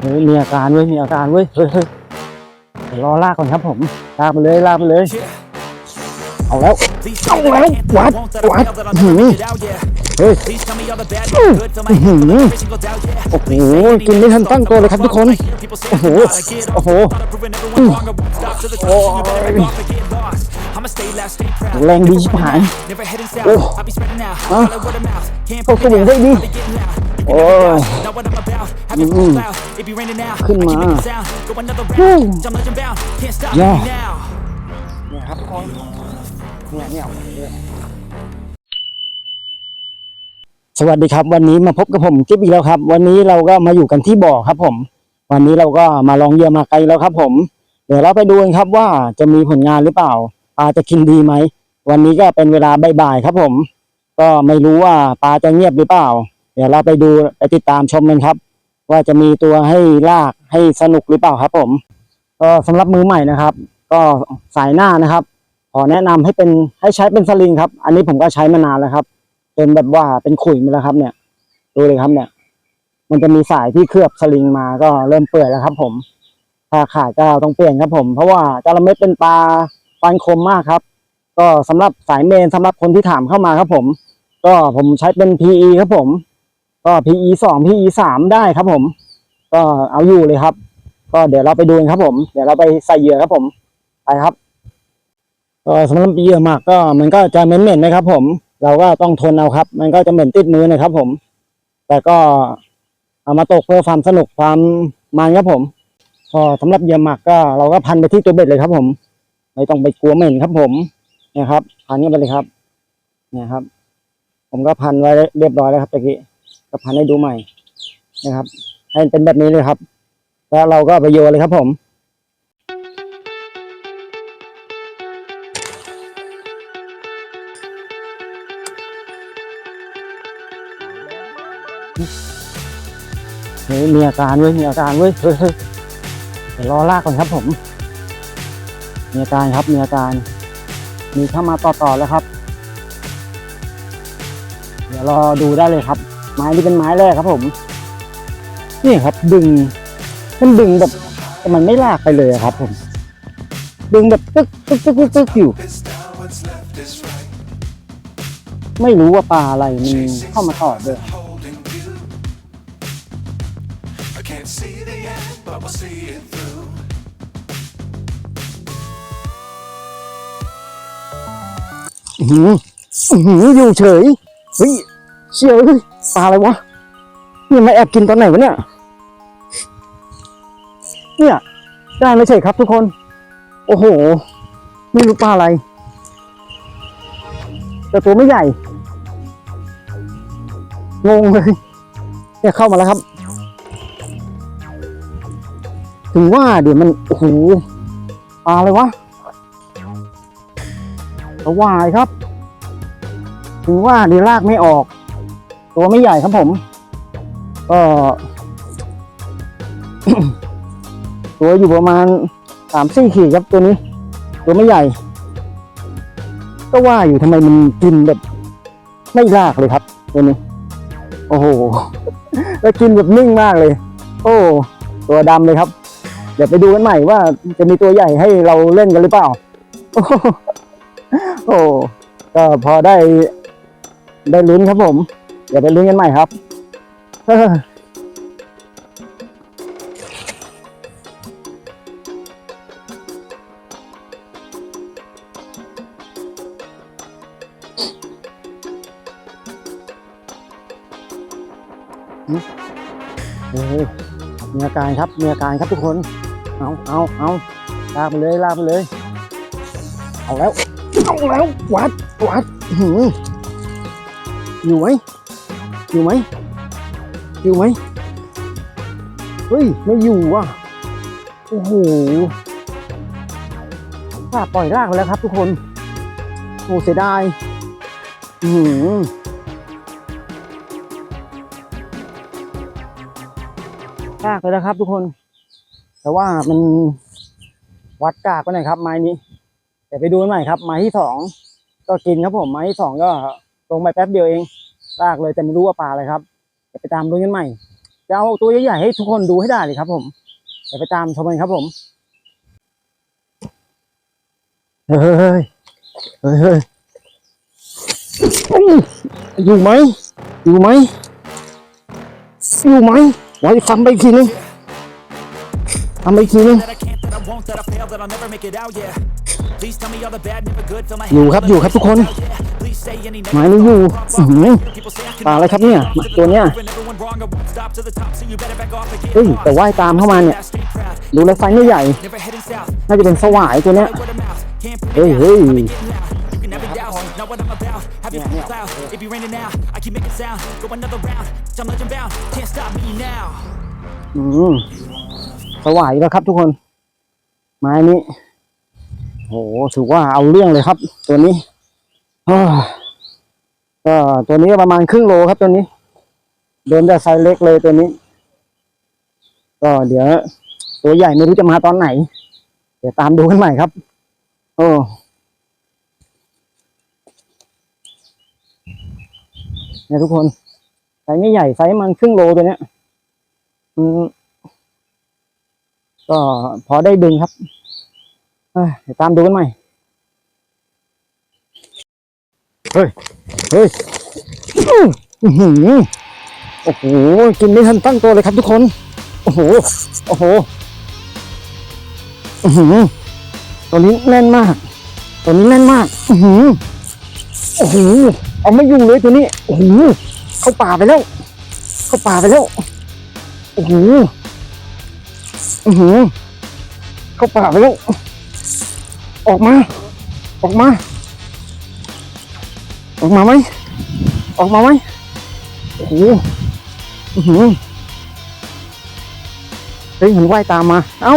เฮ้ยมีอาการเว้ยมีอาการเว้ยเฮ้ยเฮ้ยเดี๋ยวรอลากก่อนครับผมลากไปเลยลากไปเลย เอาแล้วเอาแล้ววัดวัดหืมเฮ้ยอื้อหือโอ้โหกินไม่ทันตั้งตัวเลยครับทุกคนโอ้โหโอ้โหโอ้ยแรงดีชิบหายโอ้อะเข้าสวิงได้ดีโอ้ยอืม ขึ้นมาฮู้ย่อเนี่ยครับทุกคนเนี่ยเนี่ยเนี่ยสวัสดีครับ วันนี้มาพบกับผมกิ๊บอีกแล้วครับ วันนี้เราก็มาอยู่กันที่บ่อครับ ผม วันนี้เราก็มาลองเหยื่อมาไกลแล้วครับ ผม เดี๋ยวเราไปดูกันครับว่าจะมีผลงานหรือเปล่าปลาจะกินดีไหมวันนี้ก็เป็นเวลาบ่ายๆครับ ผม ก็ไม่รู้ว่าปลาจะเงียบหรือเปล่า เดี๋ยวเราไปดูไปติดตามชมกันครับ ว่าจะมีตัวให้ลากให้สนุกหรือเปล่าครับ ผม ก็สำหรับมือใหม่นะครับ ก็สายหน้านะครับ ขอแนะนำให้เป็นให้ใช้เป็นสลิงครับ อันนี้ผมก็ใช้มานานแล้วครับจนแบบว่าเป็นขุยมาแล้วครับ เนี่ย ดูเลยครับเนี่ย มันจะมีสายที่เคลือบสลิงมาก็เริ่มเปื่อยแล้วครับ ผมถ้าขาดก็ต้องเปลี่ยนครับ ผม เพราะว่าจระเม็ดเป็นปลาฟันคมมากครับ ก็สำหรับสายเมนสำหรับคนที่ถามเข้ามาครับ ผม ก็ผมใช้เป็น PE ครับผม ก็ PE สอง PE สามได้ครับผม ก็เอาอยู่เลยครับ ก็เดี๋ยวเราไปดูครับผม เดี๋ยวเราไปใส่เหยื่อครับผม ไปครับก็สำหรับเหยื่อหมักก็ มันก็จะเหม็นๆนะครับ ผม เราก็ต้องทนเอาครับ มันก็จะเหม็นติดมือนะครับ ผม แต่ก็เอามาตกเพื่อความสนุกความมันครับผมก็สำหรับเหยื่อหมักก็ เราก็พันไปที่ตัวเบ็ดเลยครับผม ไม่ต้องไปกลัวเหม็นครับ ผมนี่ครับ พันกันไปเลยครับ เนี่ยครับ ผมก็พันไว้เรียบร้อยแล้วครับตะกี้ ก็พันให้ดูใหม่นะครับ ให้เป็นแบบนี้เลยครับ แล้วเราก็ไปโยนเลยครับผมเฮ้ยมีอาการเว้ยมีอาการเว้ยเฮ้ยเฮ้ยเดี๋ยวรอลากก่อนครับผม มีอาการครับมีอาการ มีเข้ามาต่อๆแล้วครับ เดี๋ยวรอดูได้เลยครับ ไม้นี่เป็นไม้แรกครับผม นี่ครับ ดึง มันดึงแบบแต่มันไม่ลากไปเลยครับ ผม ดึงแบบตึ๊กตึ๊กตึ๊กตึ๊กตึกอยู่ ไม่รู้ว่าปลาอะไรมันเข้ามาต่อด้วยอือหืออื้ออยู่เฉย เฮ้ยเชี่ยเฮ้ย ปลาอะไรวะนี่มาแอบกินตอนไหนวะเนี่ย เนี่ยได้ไม่ใช่ครับทุกคน โอ้โห ไม่รู้ปลาอะไร แต่ตัวไม่ใหญ่ งงเลย เนี่ยเข้ามาแล้วครับ ถึงว่าเดี๋ยวมัน โอ้โห ปลาอะไรวะสวายครับ ถึงว่าดีลากไม่ออก ตัวไม่ใหญ่ครับผม ก็ ตัวอยู่ประมาณสามสี่ขีดครับตัวนี้ ตัวไม่ใหญ่ ก็ว่าอยู่ทำไมมันกินแบบ ไม่ลากเลยครับ ตัวนี้ โอ้โหแล้วกินแบบนิ่งมากเลย โอ้ตัวดำเลยครับ เดี๋ยวไปดูกันใหม่ว่าจะมีตัวใหญ่ให้เราเล่นกันหรือเปล่า โอ้โหโอ้ก็พอได้ได้ลุ้นครับผม เดี๋ยวไปลุ้นกันใหม่ครับเฮ้อโอ้โหมีอาการครับมีอาการครับทุกคน เอาเอาเอาลากไปเลยลากไปเลย เอาแล้ว เอาแล้ว วัด วัดหืออยู่ไหม อยู่ไหม อยู่ไหม เฮ้ย ไม่อยู่ว่ะ โอ้โหลาปล่อยลากไปแล้วครับทุกคน โอ้เสียดาย อือหือลากไปแล้วครับทุกคน แต่ว่ามันวัดกากไปหน่อยครับ ไม้นี้เดี๋ยวไปดูกันใหม่ครับ ไม้ที่สองก็กินครับผม ไม้ที่สองก็ลงไปแป๊บเดียวเอง ลากเลยแต่ไม่รู้ว่าปลาอะไรครับเดี๋ยวไปตามดูกันใหม่ จะเอาตัวใหญ่ๆให้ทุกคนดูให้ได้เลยครับ ผมเดี๋ยวไปตามชมกันครับผมเฮ้ยเฮ้ยเฮ้ยเฮ้ยอยู่ไหมอยู่ไหมอยู่ไหมไว้ฟันไปทีนึงทำไปทีนึง that I can't, that I won't, that I fail, that I'll never make it out, yeah. Please tell me all the bad, never good, fill my อยู่ head ครับ with อยู่ all ครับ the ทุกคน yeah. Please say any หมายนี้อยู่อื้อหือ People say I can ปลาอะไรครับเนี่ยตัวเนี้ย prove everyone wrong, I won't stop to the top, so you better back off and get เฮ้ย lost. แต่ว่ายตามเข้ามาเนี่ย Stay proud, ดูแล้วไซส์ไม่ใหญ่ never heading south. น่าจะเป็นสวายตัวเนี้ย Word of mouth, can't put Hey, it down. hey. I've been getting loud. You can never doubt, know what I'm about. Have your full cloud. It be raining now. I keep making sound. Go another round. I'm legend bound. Can't stop me now. อืมสวายแล้วครับทุกคนไม้นี้ โหถือว่าเอาเรื่องเลยครับ ตัวนี้ก็ตัวนี้ประมาณครึ่งโลครับตัวนี้ เดินแต่ไซส์เล็กเลยตัวนี้ ก็เดี๋ยว ตัวใหญ่ไม่รู้จะมาตอนไหน เดี๋ยวตามดูกันใหม่ครับ โอ้เนี่ยทุกคนไซส์ไม่ใหญ่ไซส์มันครึ่งโลตัวเนี้ย อืมก็พอได้ดึงครับ เดี๋ยวตามดูกันใหม่ เฮ้ย เฮ้ยอือหือโอ้โห กินไม่ทันตั้งตัวเลยครับทุกคน โอ้โห โอ้โหอือหือตัวนี้แน่นมาก ตัวนี้แน่นมากอือหือโอ้โห เอาไม่อยู่เลยตัวนี้ โอ้โห เข้าป่าไปแล้ว เข้าป่าไปแล้ว โอ้โหอือหือเข้าป่าไปแล้ว ออกมา ออกมา ออกมาไหมออกมาไหมโอ้โหอือหือเฮ้ยมันว่ายตามมา เอ้า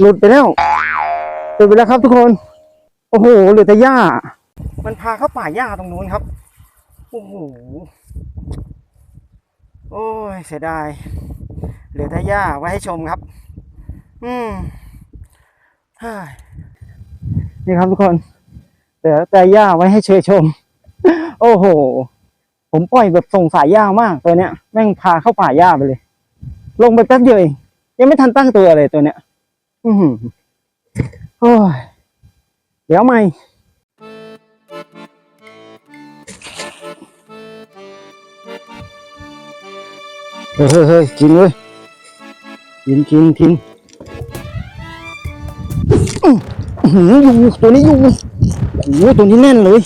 หลุดไปแล้ว หลุดไปแล้วครับทุกคน โอ้โห เหลือแต่หญ้า มันพาเข้าป่าหญ้าตรงนู้นครับ โอ้โห โอ้ย เสียดาย เหลือแต่หญ้าไว้ให้ชมครับ อืมเฮ้ย นี่ครับทุกคนเหลือแต่หญ้าไว้ให้เชยชม โอ้โห ผมปล่อยแบบส่งสายหญ้ามากตัวเนี้ย แม่งพาเข้าป่าหญ้าไปเลย ลงไปแป๊บเดียวเองยังไม่ทันตั้งตัวเลยตัวเนี้ย อือหือโอ้ยเดี๋ยวใหม่เฮ้ยเฮ้ยเฮ้ยกินเลยกินกินกินอื้อ หืออยู่ตัวนี้อยู่โอ้ตัวนี้แน่นเลย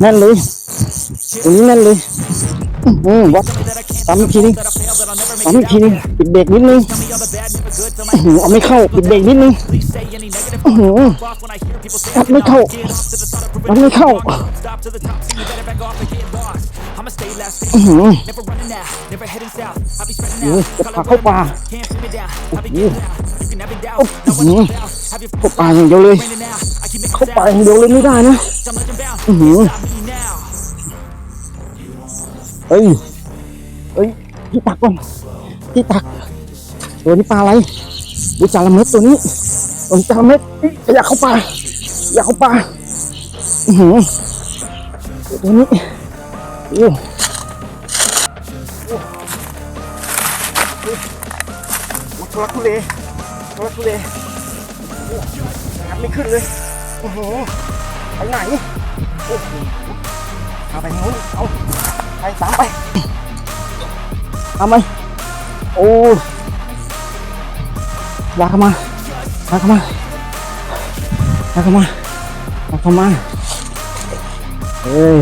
แน่นเลยตัวนี้แน่นเลยอืมวัดตามอีกทีนึงตามอีกทีนึงปิดเบรกนิดนึงเอาไม่เข้าปิดเบรกนิดนึงวัดไม่เข้าอัดไม่เข้าอืมจะพาเข้าป่าโอ้โห เข้าป่าอย่างเดียวเลย เข้าป่าอย่างเดียวเลยไม่ได้นะอือหือเฮ้ยเฮ้ยที่ตักก่อนที่ตักตัวนี้ปลาอะไรดูจาระเม็ดตัวนี้ตัวจาระเม็ดอยากเข้าป่าอยากเข้าป่าอือหือตัวนี้โอ้โอ้โอ้ทุลักทุเลทุลักทุเล งัดไม่ขึ้นเลยโอ้โหไปไหนโอ้โหเอาไปทางนู้นเอาไปตามไปเอาไหมโอ้ลากเข้ามาลากเข้ามาลากเข้ามาลากเข้ามาเฮ้ย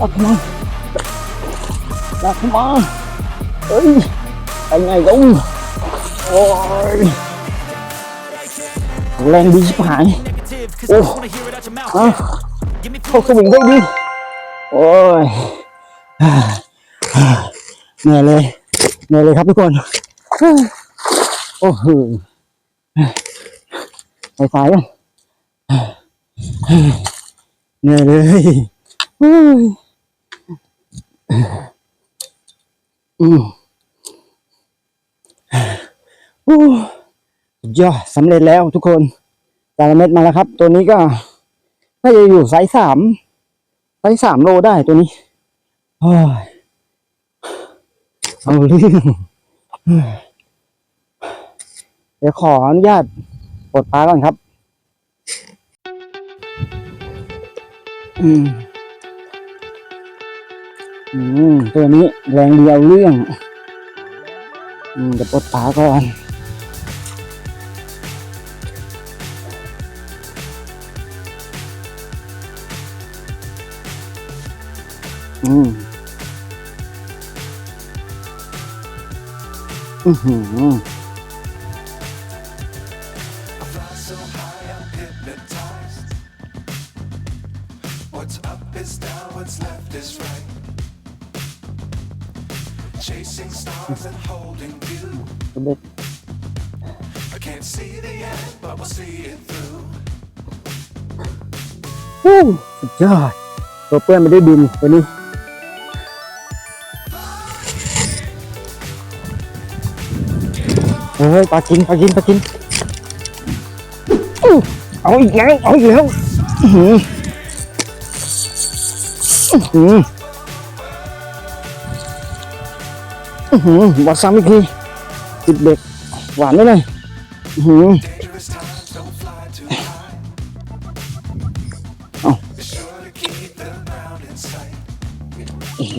ลากเข้ามาลากเข้ามาเฮ้ยไปไงลงโอ้ย แรงดีชิบหาย Negative, 'cause I Oh. just wanna hear it out your mouth. อะ Give me เข้าสวิงได้ดีโอ้ยเหนื่อยเลยเหนื่อยเลยครับทุกคน โอ้โหไปสายอะเหนื่อยเลยอ้ยอืมโอ้ ยอดสำเร็จแล้วทุกคนจาระเม็ดมาแล้วครับ ตัวนี้ก็น่าจะอยู่ไซส์สามไซส์สามโลได้ตัวนี้โอ้ยเอาเรื่องเดี๋ยวขออนุญาตปลดปลาก่อนครับ อืม อืม ตัวนี้แรงเดียวเรื่อง อืมเดี๋ยวปลดปลาก่อน อืม อือหือ Fly so high, I'm hypnotized. What's up is down, what's left is right. Chasing stars and holding you. ตัวเด็ก I can't see the end, but we'll see it through. วู้สุดยอด ตัวเปื้อนไม่ได้ดินตัวนี้ เฮ้ยปลากินปลากินปลากินเอาอีกแล้วเอาอีกแล้วอื้อหืออื้อหืออื้อหือบอซ้ำอีกทีติดเด็กหวานไหมเลยอื้อหือ Dangerous times, don't fly too high. Oh. Be sure to keep the ground in sight. โอ้โห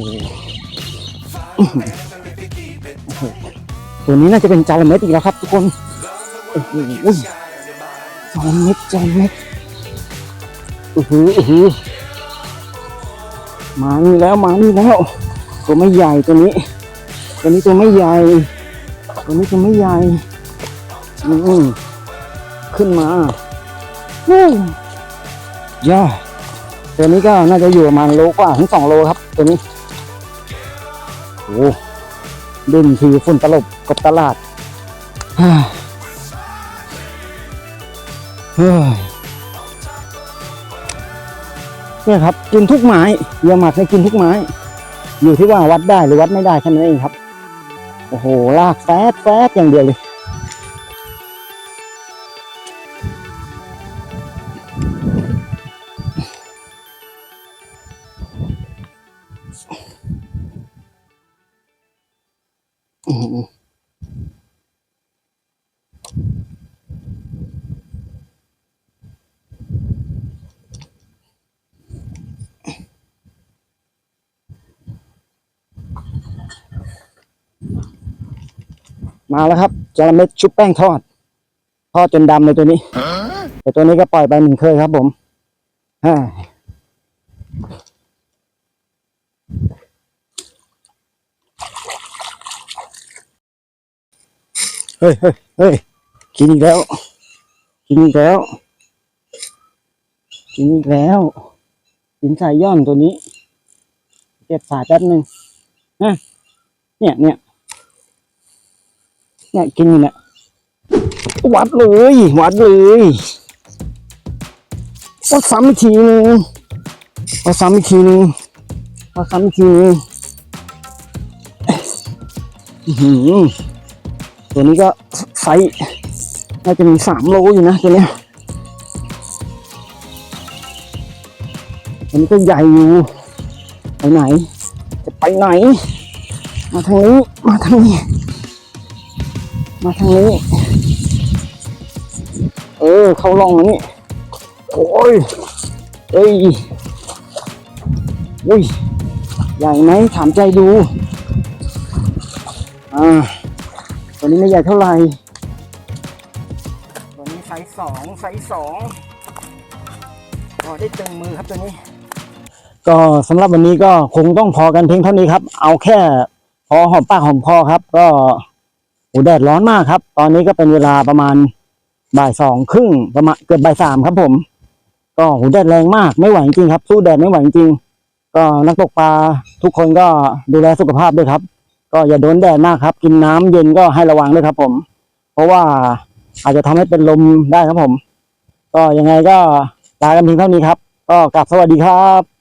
ตัวนี้น่าจะเป็นจาระเม็ดอีกแล้วครับ ทุกคนโอ้โหจาระเม็ดจาระเม็ดโอ้โหโอ้โหมานี่แล้วมานี่แล้วตัวไม่ใหญ่ตัวนี้ ตัวนี้ตัวไม่ใหญ่ ตัวนี้ตัวไม่ใหญ่อืมขึ้นมาวู้ยอดตัวนี้ก็น่าจะอยู่ประมาณโลกว่าถึงสองโลครับ ตัวนี้โอ้โห เด่นทีฝุ่นตลบกับตลาดฮ่าเฮ้ยเนี่ยครับ กินทุกไม้เรือหมักให้กินทุกไม้ อยู่ที่ว่าวัดได้หรือวัดไม่ได้แค่นั้นเองครับ โอ้โหลากแฟดแฟดอย่างเดียวเลย อืมมาแล้วครับจระเม็ดชุบแป้งทอด ทอดจนดำเลยตัวนี้ แต่ตัวนี้ก็ปล่อยไปหนึ่งเคยครับผมฮ่า เฮ้ยเฮ้ยเฮ้ยกินอีกแล้ว กินอีกแล้ว กินอีกแล้วกินสายย่อนตัวนี้เก็บฝาแป๊บหนึ่งนะเนี่ยเนี่ยเนี่ยกินอยู่เนี่ยวัดเลยวัดเลยวัดซ้ำอีกทีนึงวัดซ้ำอีกทีนึงวัดซ้ำอีกทีนึงอื้อหือ ตัวนี้ก็ไซส์น่าจะมีสามโลอยู่นะตัวเนี้ยตัวนี้ก็ใหญ่อยู่ไปไหน จะไปไหน มาทางนี้ มาทางนี้ มาทางนี้ เออ เข้าร่องแล้วนี่ โอ้ย เอ้ยอุ้ย ใหญ่ไหมถามใจดู อ่า ตัวนี้ไม่ใหญ่เท่าไหร่ ตัวนี้ไซส์สองไซส์สองพอได้เต็มมือครับตัวนี้ ก็สำหรับวันนี้ก็คงต้องพอกันเพียงเท่านี้ครับ เอาแค่พอหอมปากหอมคอครับ ก็โอ้แดดร้อนมากครับ ตอนนี้ก็เป็นเวลาประมาณบ่ายสองครึ่งประมาณเกือบบ่ายสามครับผม ก็โหแดดแรงมากไม่ไหวจริงครับ สู้แดดไม่ไหวจริงก็นักตกปลาทุกคนก็ดูแลสุขภาพด้วยครับ ก็อย่าโดนแดดมากครับ กินน้ำเย็นก็ให้ระวังด้วยครับ ผม เพราะว่าอาจจะทำให้เป็นลมได้ครับผม ก็ยังไงก็ลากันเพียงเท่านี้ครับ ก็กลับสวัสดีครับ